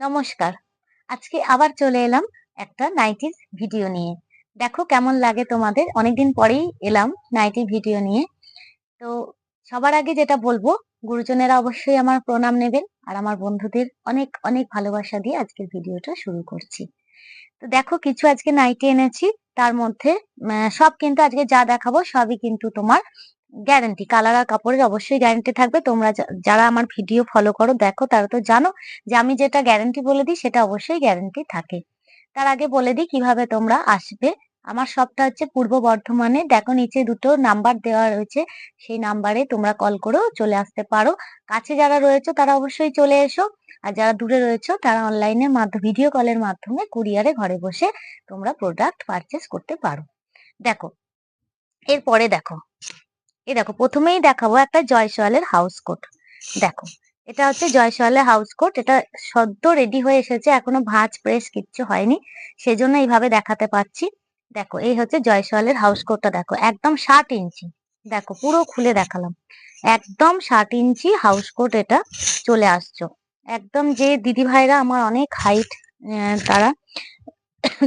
নমস্কার। আজকে আবার চলে এলাম একটা নাইটির ভিডিও নিয়ে। দেখো কেমন লাগে তোমাদের? অনেকদিন পরেই এলাম নাইটি ভিডিও নিয়ে। তো সবার আগে যেটা বলব, গুরুজনেরা অবশ্যই আমার প্রণাম নেবেন আর আমার বন্ধুদের অনেক অনেক ভালোবাসা দিয়ে আজকের ভিডিওটা শুরু করছি। তো দেখো কিছু আজকে নাইটি এনেছি, তার মধ্যে সব কিন্তু আজকে যা দেখাবো সবই কিন্তু তোমার গ্যারান্টি কালার আর কাপড়ের অবশ্যই গ্যারান্টি থাকবে। তোমরা যারা আমার ভিডিও ফলো করো, দেখো, তারা তো জানো যে আমি যেটা গ্যারান্টি বলে দিই, সেটা অবশ্যই গ্যারান্টি থাকে। তার আগে বলে দিই কীভাবে তোমরা আসবে। আমার শপটা হচ্ছে পূর্ব বর্ধমানে। দেখো, নিচে দুটো নাম্বার দেওয়া রয়েছে। সেই নাম্বারে তোমরা কল করেও চলে আসতে পারো। কাছে যারা রয়েছে, তারা অবশ্যই চলে এসো। আর যারা দূরে রয়েছে, তারা অনলাইনের মাধ্যমে ভিডিও কলের মাধ্যমে কুরিয়ারে ঘরে বসে তোমরা প্রোডাক্ট পারচেস করতে পারো। দেখো, এরপরে দেখো। এই দেখো, প্রথমেই দেখাবো একটা জয়সওয়ালের হাউস কোট দেখো, এটা হচ্ছে জয়সওয়ালের হাউস কোট এটা সদ্য রেডি হয়ে এসেছে, এখনও ভাঁজ প্রেস কিচ্ছু হয়নি। সেজন্য এইভাবে দেখাতে পাচ্ছি। দেখো, এই হচ্ছে জয়সওয়ালের হাউস কোটটা দেখো, একদম ষাট ইঞ্চি। দেখো, পুরো খুলে দেখালাম। একদম ষাট ইঞ্চি হাউস কোট এটা চলে আসছো। একদম যে দিদি ভাইরা আমার অনেক হাইট তারা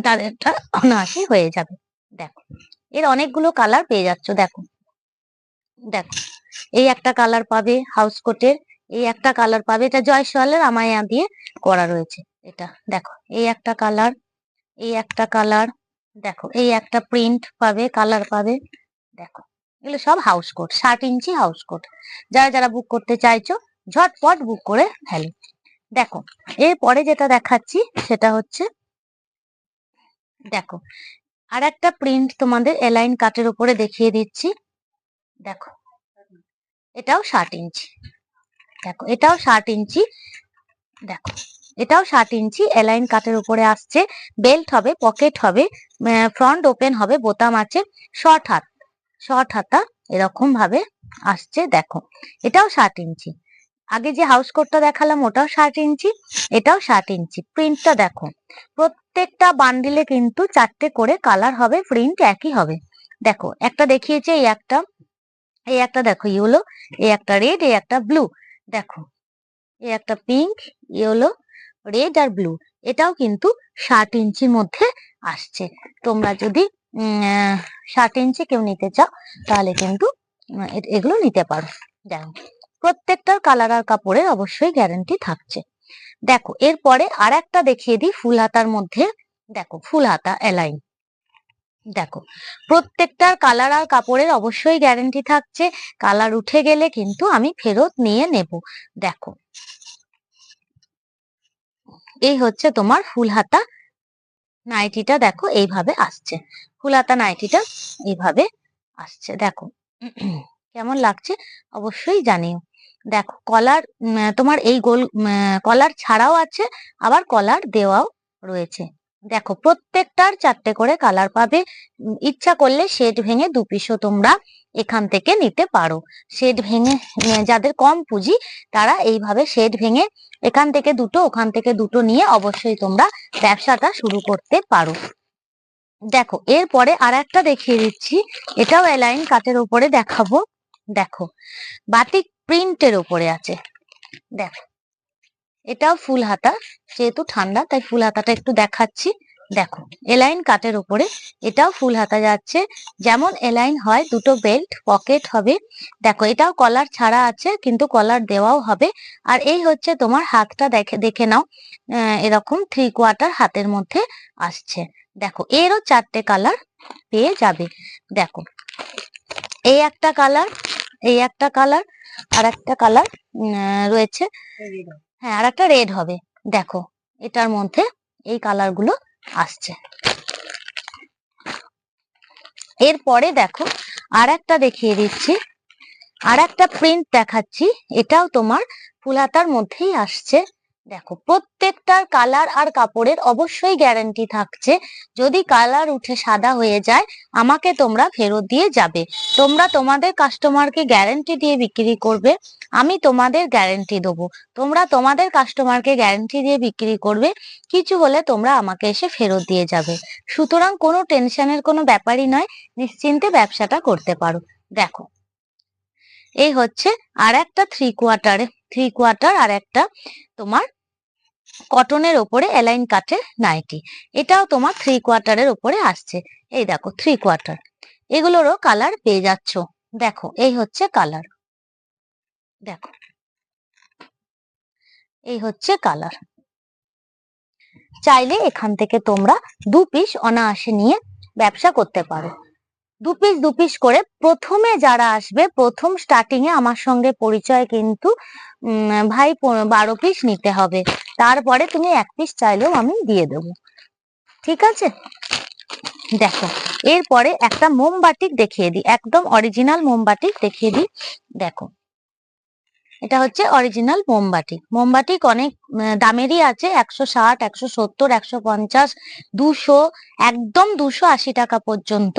তাদেরটা অনায়াসে হয়ে যাবে। দেখো, এর অনেকগুলো কালার পেয়ে যাচ্ছ, দেখো। দেখো, এই একটা কালার পাবে হাউস কোটের এই একটা কালার পাবে, এটা জয়সওয়ালের আমায়া দিয়ে করা রয়েছে, এটা দেখো, এই একটা কালার এই একটা কালার দেখো, এই একটা প্রিন্ট পাবে কালার পাবে, দেখো, এগুলো সব হাউস কোট ষাট ইঞ্চি হাউস কোট যারা যারা বুক করতে চাইছো, ঝটপট বুক করে ফেলো, দেখো, এরপরে যেটা দেখাচ্ছি, সেটা হচ্ছে, দেখো আর একটা প্রিন্ট তোমাদের এলাইন কাটের উপরে দেখিয়ে দিচ্ছি দেখো, এটাও ষাট ইঞ্চি। দেখো, এটাও ষাট ইঞ্চি, দেখো, এটাও ষাট ইঞ্চি এলাইন কাটের উপরে আসছে বেল্ট হবে পকেট হবে ফ্রন্ট ওপেন হবে, বোতাম আছে শর্ট হাত শর্ট হাতা এরকম ভাবে আসছে, দেখো, এটাও ষাট ইঞ্চি। আগে যে হাউস কোটটা দেখালাম, ওটাও ষাট ইঞ্চি, এটাও ষাট ইঞ্চি। প্রিন্টটা দেখো, প্রত্যেকটা বান্ডিলে কিন্তু চারটে করে কালার হবে প্রিন্ট একই হবে। দেখো, একটা দেখিয়েছে এই একটা এই একটা দেখো ইয়েলো এই একটা রেড এই একটা ব্লু দেখো। এই একটা পিঙ্ক ইয়েলো রেড আর ব্লু এটাও কিন্তু ষাট ইঞ্চির মধ্যে আসছে। তোমরা যদি ষাট ইঞ্চি কেউ নিতে চাও, তাহলে কিন্তু এগুলো নিতে পারো। দেখো, প্রত্যেকটার কালার আর কাপড়ের অবশ্যই গ্যারেন্টি থাকছে। দেখো, এরপরে আর একটা দেখিয়ে দিই ফুল হাতার মধ্যে। দেখো, ফুল হাতা এলাইন দেখো প্রত্যেকটার কালার আর কাপড়ের অবশ্যই গ্যারেন্টি থাকছে। কালার উঠে গেলে কিন্তু আমি ফেরত নিয়ে নেব। দেখো, এই হচ্ছে তোমার ফুল হাতা নাইটিটা, দেখো এইভাবে আসছে। ফুল হাতা নাইটিটা এইভাবে আসছে, দেখো। কেমন লাগছে? অবশ্যই জানিও। দেখো কলার তোমার এই গোল কলার ছাড়াও আছে, আবার কলার দেওয়াও রয়েছে। দেখো, প্রত্যেকটার চারটে করে কালার পাবে। ইচ্ছা করলে শেড ভেঙে দু পিসও তোমরা এখান থেকে নিতে পারো। শেড ভেঙে যাদের কম পুঁজি, তারা এইভাবে শেড ভেঙে এখান থেকে দুটো, ওখান থেকে দুটো নিয়ে অবশ্যই তোমরা ব্যবসাটা শুরু করতে পারো। দেখো, এরপরে আর একটা দেখিয়ে দিচ্ছি। এটাও এলাইন কাটের উপরে দেখাবো। দেখো বাটিক প্রিন্টের উপরে আছে। দেখো এটাও ফুল হাতা, যেহেতু ঠান্ডা, তাই ফুল হাতাটা একটু দেখাচ্ছি। দেখো এলাইন কাটের উপরে, এটাও ফুল হাতা যাচ্ছে। যেমন এলাইন হয়, দুটো বেল্ট, পকেট হবে। দেখো, এটাও কলার ছাড়া আছে, কিন্তু কলার দেওয়াও হবে। আর এই হচ্ছে তোমার হাতটা দেখে দেখে নাও এরকম থ্রি কোয়ার্টার হাতের মধ্যে আসছে। দেখো, এরও চারটে কালার পেয়ে যাবে। দেখো, এই একটা কালার, এই একটা কালার, আর একটা কালার রয়েছে। হ্যাঁ আর একটা রেড হবে। দেখো, এটার মধ্যে এই কালারগুলো আসছে। এরপরে দেখো আর একটা দেখিয়ে দিচ্ছি। আর একটা প্রিন্ট দেখাচ্ছি। এটাও তোমার ফুলাতার মধ্যেই আসছে। দেখো প্রত্যেকটার কালার আর কাপড়ের অবশ্যই গ্যারান্টি থাকছে। যদি কালার উঠে সাদা হয়ে যায়, আমাকে তোমরা ফেরত দিয়ে যাবে। তোমরা তোমাদের কাস্টমারকে গ্যারান্টি দিয়ে বিক্রি করবে। আমি তোমাদের গ্যারান্টি দেবো। তোমরা তোমাদের কাস্টমারকে গ্যারান্টি দিয়ে বিক্রি করবে। কিছু হলে তোমরা আমাকে এসে ফেরত দিয়ে যাবে। সুতরাং কোনো টেনশনের কোনো ব্যাপারই নয়। নিশ্চিন্তে ব্যবসাটা করতে পারো। দেখো, এই হচ্ছে আর একটা থ্রি কোয়ার্টারে থ্রি কোয়ার্টার আর একটা তোমার কটনের ওপরে এলাইন কাটের নাইটি। এটাও তোমার থ্রি কোয়ার্টারের ওপরে আসছে। এই দেখো, থ্রি কোয়ার্টার। এগুলোরও কালার পেয়ে যাচ্ছ। দেখো, এই হচ্ছে কালার। দেখো। এই হচ্ছে কালার। চাইলে এখান থেকে তোমরা দু পিস অনায়াসে নিয়ে ব্যবসা করতে পারো। দু পিস দু পিস করে প্রথমে যারা আসবে, প্রথম স্টার্টিং এ আমার সঙ্গে পরিচয় কিন্তু ভাই বারো পিস নিতে হবে। তারপরে তুমি এক পিস চাইলেও আমি দিয়ে দেব। ঠিক আছে? দেখো, এরপরে একটা মোমবাটিক দেখিয়ে দিই, একদম অরিজিনাল মোমবাটিক দেখিয়ে দিই। দেখো এটা হচ্ছে অরিজিনাল মোমবাটি মোমবাটিক অনেক দামেরই আছে, একশো ষাট, একশো সত্তর, একশো পঞ্চাশ, দুশো, একদম দুশো আশি টাকা পর্যন্ত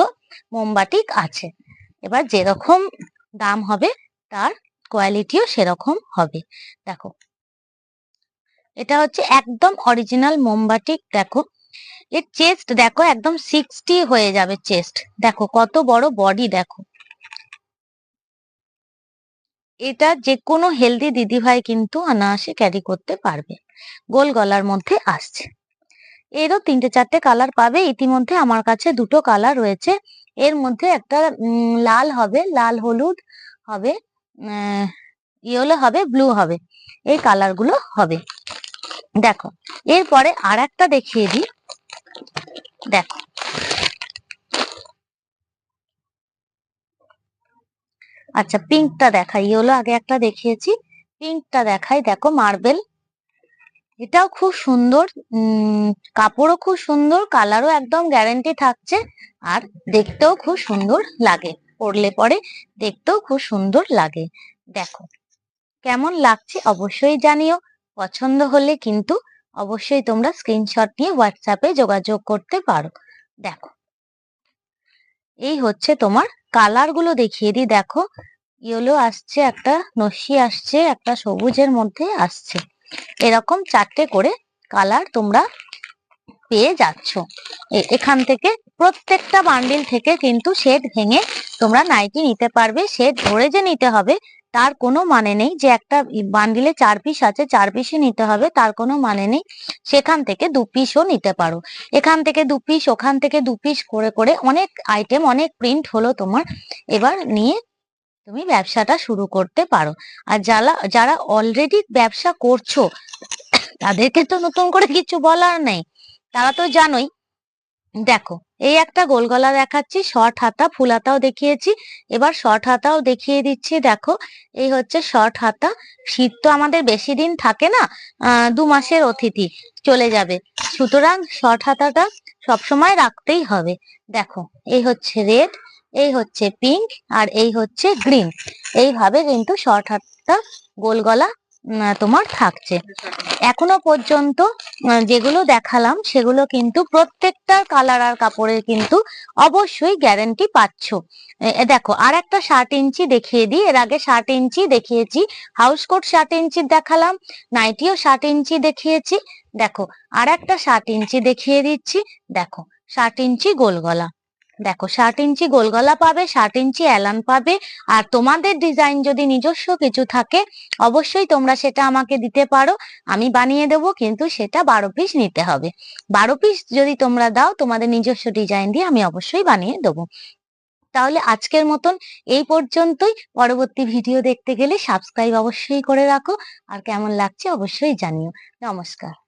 মোমবাটিক আছে। এবার যেরকম দাম হবে, তার কোয়ালিটিও সেরকম হবে। দেখো, এটা হচ্ছে একদম অরিজিনাল মোমবাটিক দেখো। এর চেস্ট দেখো, একদম সিক্সটি হয়ে যাবে চেস্ট দেখো, কত বড় বডি দেখো। এটা যে কোনো হেলদি দিদিভাই কিন্তু অনায়াসে ক্যারি করতে পারবে। গোল গলার মধ্যে আসছে। এরও তিনটে চারটে কালার পাবে। ইতিমধ্যে আমার কাছে দুটো কালার রয়েছে। এর মধ্যে একটা লাল হবে, লাল হলুদ হবে ইয়েলো হবে ব্লু হবে। এই কালারগুলো হবে। দেখো, এরপরে আর একটা দেখিয়ে দিই। দেখো আচ্ছা পিঙ্কটা দেখাই। ইয়েলো আগে একটা দেখিয়েছি। পিঙ্কটা দেখাই। দেখো মার্বেল এটাও খুব সুন্দর। কাপড়ও খুব সুন্দর। কালারও একদম গ্যারেন্টি থাকছে। আর দেখতেও খুব সুন্দর লাগে। পরলে পরে দেখতেও খুব সুন্দর লাগে। দেখো, কেমন লাগছে অবশ্যই জানিও। পছন্দ হলে কিন্তু অবশ্যই তোমরা স্ক্রিনশট নিয়ে হোয়াটসঅ্যাপে যোগাযোগ করতে পারো। দেখো, এই হচ্ছে তোমার কালারগুলো দেখিয়ে দিই, দেখো। ইয়েলো আসছে, একটা নস্যি আসছে, একটা সবুজের মধ্যে আসছে। এরকম চারটে করে কালার তোমরা পেয়ে যাচ্ছ। এখান থেকে প্রত্যেকটা বান্ডিল থেকে কিন্তু শেড ভেঙে তোমরা নাইটি নিতে পারবে। শেড ধরে যে নিতে হবে তার কোনো মানে নেই যে একটা বান্ডিলে চার পিস আছে, চার পিসই নিতে হবে, তার কোনো মানে নেই। সেখান থেকে দু পিসও নিতে পারো। এখান থেকে দু পিস, ওখান থেকে দু পিস করে করে অনেক আইটেম অনেক প্রিন্ট হলো তোমার। এবার নিয়ে তুমি ব্যবসাটা শুরু করতে পারো। আর যারা যারা অলরেডি ব্যবসা করছ, তাদেরকে তো নতুন করে কিছু বলার নেই। তারা তো জানোই দেখো, এই একটা গোল গলা দেখাচ্ছি শর্ট হাতা ফুল হাতাও দেখিয়েছি। এবার শর্ট হাতাও দেখিয়ে দিচ্ছি, দেখো, এই হচ্ছে শর্ট হাতা। শীত তো আমাদের বেশি দিন থাকে না দু মাসের অতিথি চলে যাবে। সুতরাং শর্ট হাতাটা সবসময় রাখতেই হবে। দেখো, এই হচ্ছে রেড এই হচ্ছে পিঙ্ক আর এই হচ্ছে গ্রিন এইভাবে কিন্তু শর্ট হাতটা গোল গলা তোমার থাকছে। এখনও পর্যন্ত যেগুলো দেখালাম, সেগুলো কিন্তু প্রত্যেকটা কালার আর কাপড়ের কিন্তু অবশ্যই গ্যারেন্টি পাচ্ছ। দেখো আর একটা ষাট ইঞ্চি দেখিয়ে দিই। এর আগে ষাট ইঞ্চি দেখিয়েছি হাউস কোট ষাট ইঞ্চি দেখালাম নাইটিও ষাট ইঞ্চি দেখিয়েছি। দেখো আর একটা ষাট ইঞ্চি দেখিয়ে দিচ্ছি। দেখো ষাট ইঞ্চি গোল গলা। দেখো, ষাট ইঞ্চি গোলগলা পাবে, ষাট ইঞ্চি অ্যালান পাবে, আর তোমাদের ডিজাইন যদি নিজস্ব কিছু থাকে, অবশ্যই তোমরা সেটা আমাকে দিতে পারো, আমি বানিয়ে দেবো, কিন্তু সেটা বারো পিস নিতে হবে। বারো পিস যদি তোমরা দাও, তোমাদের নিজস্ব ডিজাইন দিয়ে আমি অবশ্যই বানিয়ে দেবো। তাহলে আজকের মতন এই পর্যন্তই। পরবর্তী ভিডিও দেখতে গেলে সাবস্ক্রাইব অবশ্যই করে রাখো, আর কেমন লাগছে অবশ্যই জানিও। নমস্কার।